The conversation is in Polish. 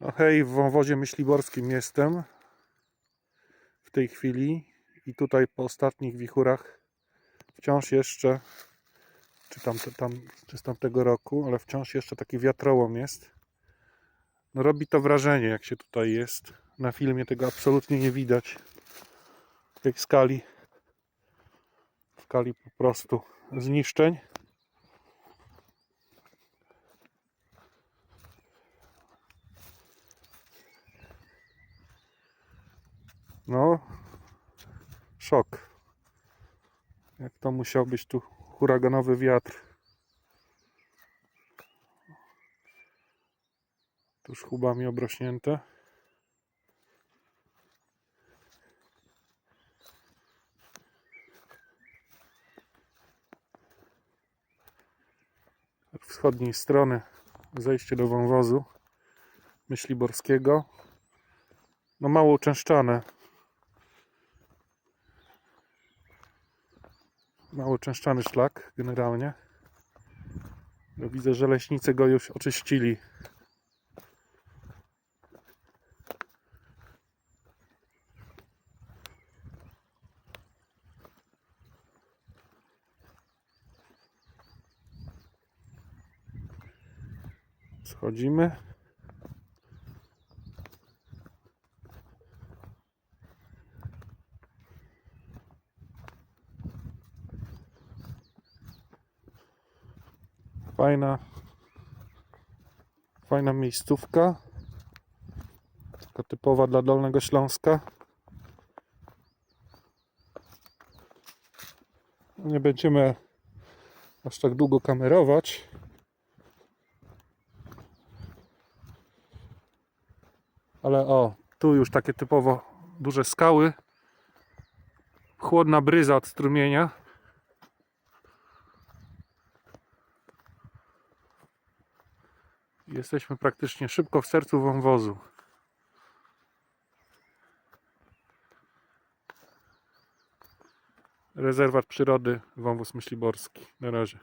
No hej, w wąwozie myśliborskim jestem w tej chwili i tutaj po ostatnich wichurach wciąż jeszcze, czy tam, tam czy z tamtego roku, ale wciąż jeszcze taki wiatrołom jest. No robi to wrażenie, jak się tutaj jest. Na filmie tego absolutnie nie widać. W tej skali, w skali po prostu zniszczeń. No, szok. Jak to musiał być tu huraganowy wiatr. Tuż chubami obrośnięte. Od wschodniej strony zejście do wąwozu myśliborskiego. No mało uczęszczane. Mało uczęszczany szlak generalnie. No, widzę, że leśnicy go już oczyścili. Schodzimy. Fajna, fajna miejscówka. Taka typowa dla Dolnego Śląska. Nie będziemy aż tak długo kamerować. Ale o, tu już takie typowo duże skały. Chłodna bryza od strumienia. Jesteśmy praktycznie szybko w sercu wąwozu. Rezerwat przyrody Wąwóz Myśliborski. Na razie.